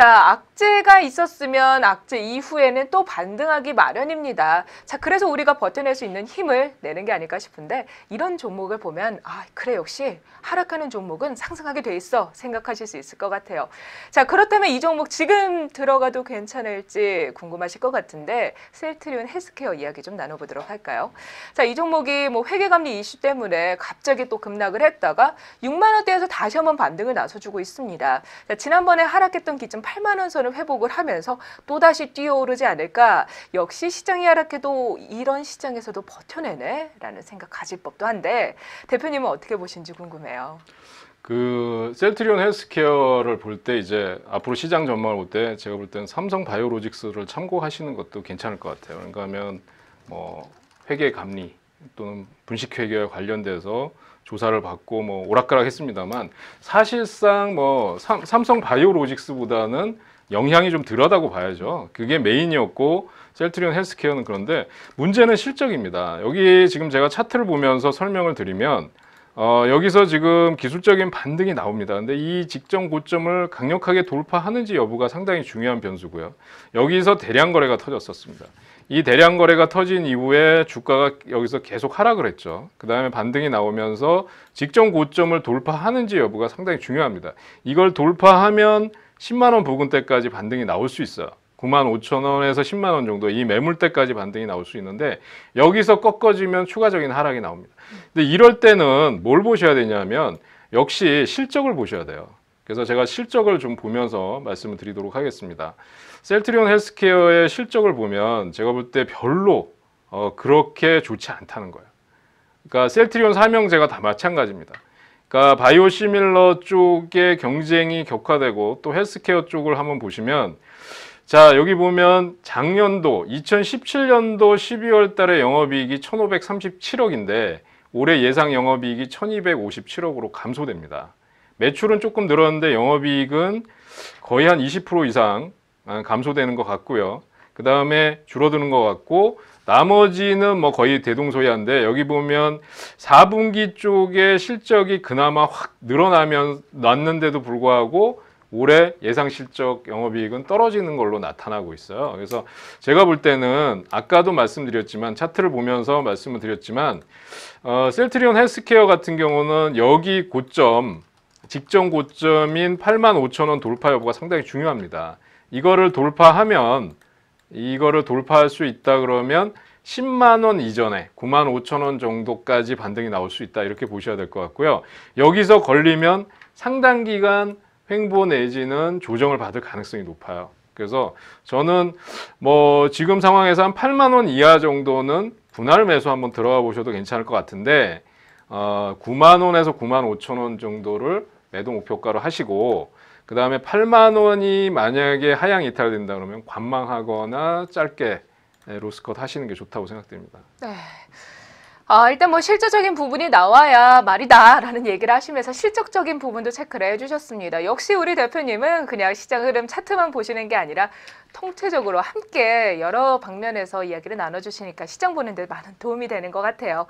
자, 악재가 있었으면 악재 이후에는 또 반등하기 마련입니다. 자, 그래서 우리가 버텨낼 수 있는 힘을 내는 게 아닐까 싶은데 이런 종목을 보면 아, 그래 역시 하락하는 종목은 상승하게 돼 있어 생각하실 수 있을 것 같아요. 자, 그렇다면 이 종목 지금 들어가도 괜찮을지 궁금하실 것 같은데 셀트리온 헬스케어 이야기 좀 나눠보도록 할까요? 자, 이 종목이 뭐 회계감리 이슈 때문에 갑자기 또 급락을 했다가 6만 원대에서 다시 한번 반등을 나서주고 있습니다. 자, 지난번에 하락했던 기준 8만 원 선을 회복을 하면서 또다시 뛰어오르지 않을까? 역시 시장이 하락해도 이런 시장에서도 버텨내네 라는 생각 가질 법도 한데 대표님은 어떻게 보신지 궁금해요. 그 셀트리온 헬스케어를 볼 때 이제 앞으로 시장 전망을 볼 때 제가 볼 때는 삼성 바이오로직스를 참고하시는 것도 괜찮을 것 같아요. 그러니까 하면 뭐 회계 감리 또는 분식 회계와 관련돼서 조사를 받고 뭐 오락가락 했습니다만 사실상 뭐 삼, 삼성 바이오로직스보다는 영향이 좀 덜하다고 봐야죠. 그게 메인이었고 셀트리온 헬스케어는 그런데 문제는 실적입니다. 여기 지금 제가 차트를 보면서 설명을 드리면 어, 여기서 지금 기술적인 반등이 나옵니다. 근데 이 직전 고점을 강력하게 돌파하는지 여부가 상당히 중요한 변수고요. 여기서 대량 거래가 터졌었습니다. 이 대량 거래가 터진 이후에 주가가 여기서 계속 하락을 했죠. 그 다음에 반등이 나오면서 직전 고점을 돌파하는지 여부가 상당히 중요합니다. 이걸 돌파하면 10만 원 부근대까지 반등이 나올 수 있어요. 9만 5천 원에서 10만 원 정도 이 매물대까지 반등이 나올 수 있는데 여기서 꺾어지면 추가적인 하락이 나옵니다. 근데 이럴 때는 뭘 보셔야 되냐면 역시 실적을 보셔야 돼요. 그래서 제가 실적을 좀 보면서 말씀을 드리도록 하겠습니다. 셀트리온 헬스케어의 실적을 보면 제가 볼 때 별로 어, 그렇게 좋지 않다는 거예요. 그러니까 셀트리온 삼형제가 다 마찬가지입니다. 그러니까 바이오시밀러 쪽의 경쟁이 격화되고 또 헬스케어 쪽을 한번 보시면 자, 여기 보면 작년도 2017년도 12월 달에 영업이익이 1,537억인데 올해 예상 영업이익이 1,257억으로 감소됩니다. 매출은 조금 늘었는데 영업이익은 거의 한 20% 이상 감소되는 것 같고요. 그 다음에 줄어드는 것 같고 나머지는 뭐 거의 대동소이한데 여기 보면 4분기 쪽에 실적이 그나마 확 늘어나면 났는데도 불구하고 올해 예상 실적 영업이익은 떨어지는 걸로 나타나고 있어요. 그래서 제가 볼 때는 아까도 말씀드렸지만 차트를 보면서 말씀을 드렸지만 어, 셀트리온 헬스케어 같은 경우는 여기 고점 직전 고점인 8만 5천 원 돌파 여부가 상당히 중요합니다. 이거를 돌파하면 이거를 돌파할 수 있다 그러면 10만 원 이전에 9만 5천 원 정도까지 반등이 나올 수 있다 이렇게 보셔야 될 것 같고요. 여기서 걸리면 상당 기간 횡보 내지는 조정을 받을 가능성이 높아요. 그래서 저는 뭐 지금 상황에서 한 8만 원 이하 정도는 분할 매수 한번 들어가 보셔도 괜찮을 것 같은데 어, 9만 원에서 9만 5천 원 정도를 매도 목표가로 하시고 그 다음에 8만 원이 만약에 하향 이탈된다 그러면 관망하거나 짧게 로스컷 하시는 게 좋다고 생각됩니다. 네. 아, 일단 뭐 실질적인 부분이 나와야 말이다라는 얘기를 하시면서 실적적인 부분도 체크를 해주셨습니다. 역시 우리 대표님은 그냥 시장 흐름 차트만 보시는 게 아니라 통체적으로 함께 여러 방면에서 이야기를 나눠주시니까 시장 보는 데 많은 도움이 되는 것 같아요.